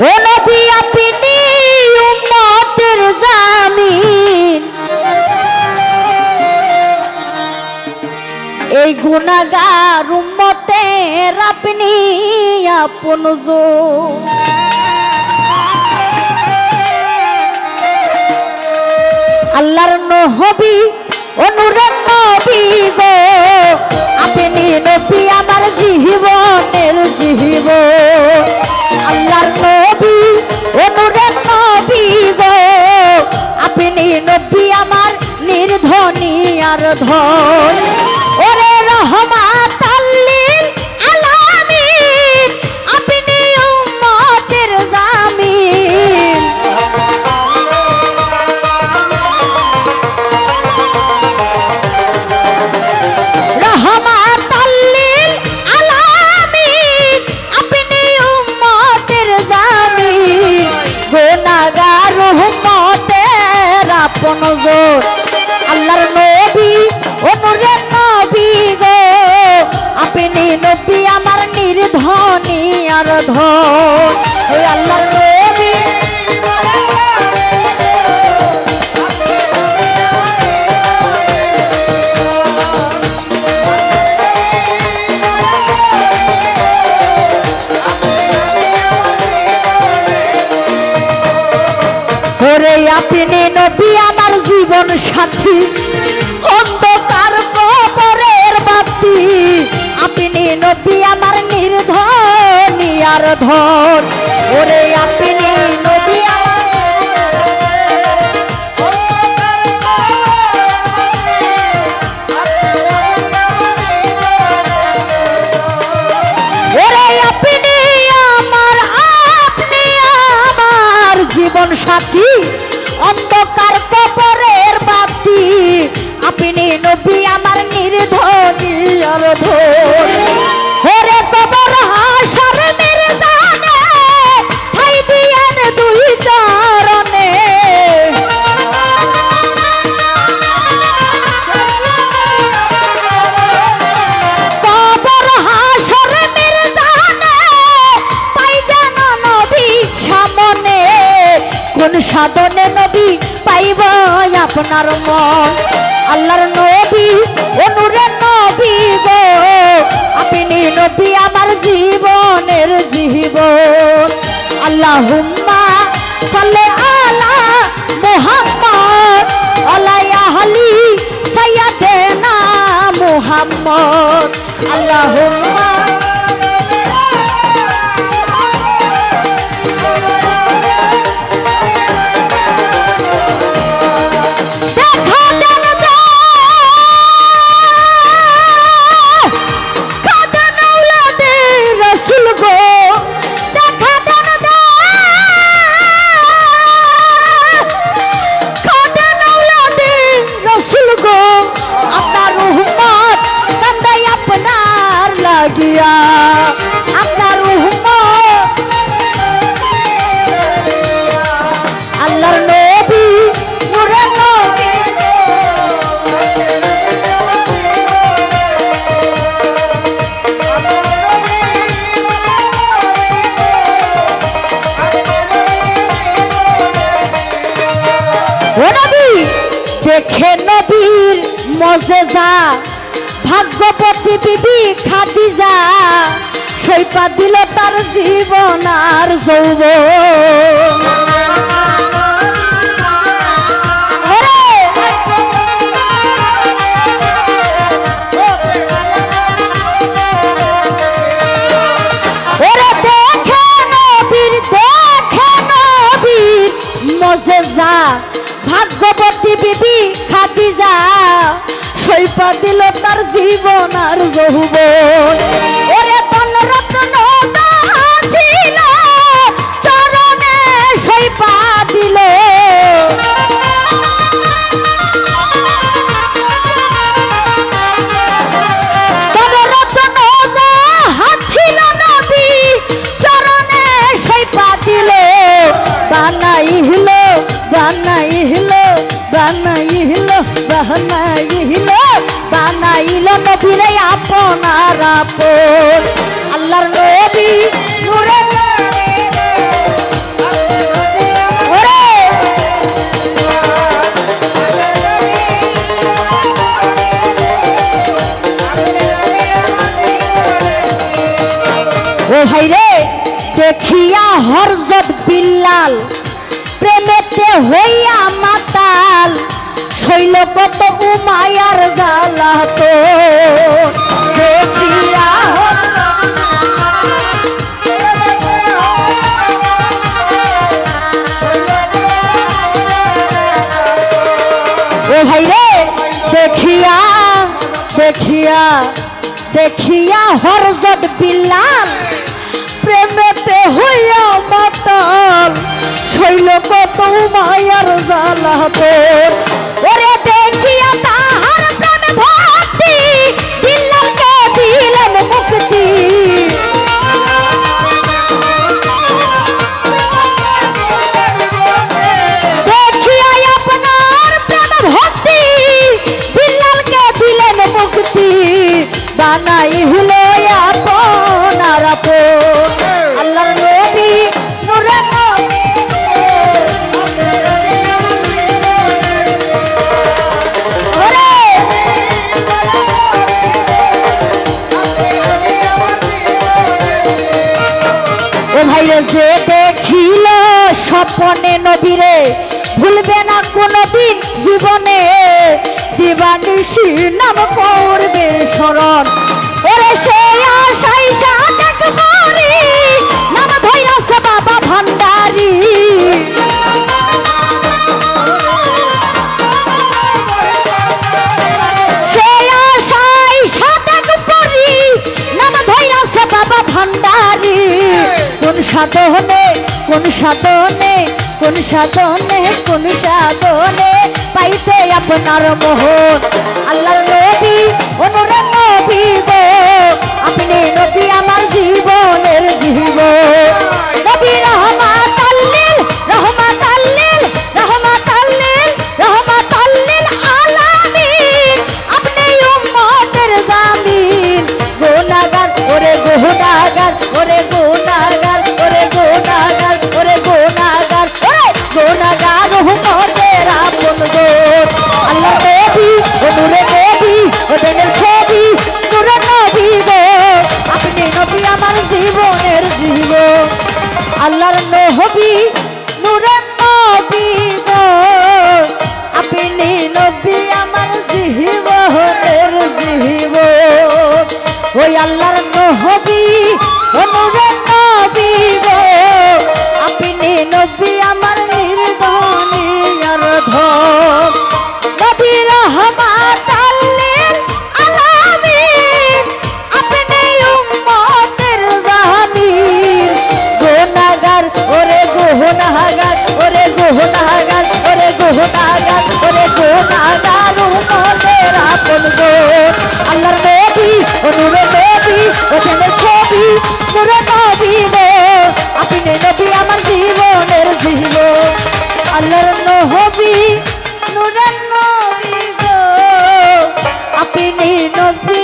ও নবী আপনি উম্মতের জামিন। এই গুনাগার উম্মতের আপনি আপন আল্লাহর নহবি অনুরের নবী গো, আপনি নবী আমার জীবনের জীব নবী আমার জীবন সাথী অন্ধকার কবরের বাতি আপনি নবী আমার নির্ধনী আর ধন। ওরে সাধনে নবী পাইব আপনার মন। আল্লাহর নবী, অনুরে নবী গো। আপনি নবী আমার জীবনের জীবন। আল্লাহুম্মা সাল্লি আলা মুহাম্মদ। আলাইয়া আহলি সাইয়্যিদানা মুহাম্মদ। আল্লাহুম্মা দেখা নবীর মজেজা ভাগ্যপতি বিবি খাদিজা সৈপা দিল তার জীবন আর যৌবন। তার জীবন আর যৌবন আপন আল্লাহর নবী নূরে রে দেখিয়া হরজত বিল্লাল, প্রেমেতে হইয়া মাতাল, শৈল কত উমায়ার জ্বালা তো দেখিয়া হরজত ও ভাই রে, দেখিয়া দেখিয়া দেখিয়া হরজত বিল্লাল, প্রেমেতে হইয়া মাতাল, শৈল কত মায়ার জ্বালা তোর। ওরে স্বপনে নবীরে ভুলবে না কোনদিন জীবনে। দিবানিশি নাম করবে স্মরণ। ওরে সে আশাই সাদেক করি, নাম ধৈরাছে বাবা ভান্ডারী। সে আশাই সাদেক করি, নাম ধৈরাছে বাবা ভান্ডারী। কোন সাধনে কোন সাধনে কোন সাধনে কোন সাধনে পাইতে আপনার মোহন আল্লাহর নবী অনুরা আল্লাহর নবী ওরে ওরে গুনাহগার ওরে গুনাহগার উম্মতের আপন গো। আল্লাহর নবী ও নূরে নবী ও ছবি নূরে নবী গো। আপনি নবী আমার জীবনের জীবন আল্লাহর নবী নূরে নবী গো। আপনি নবী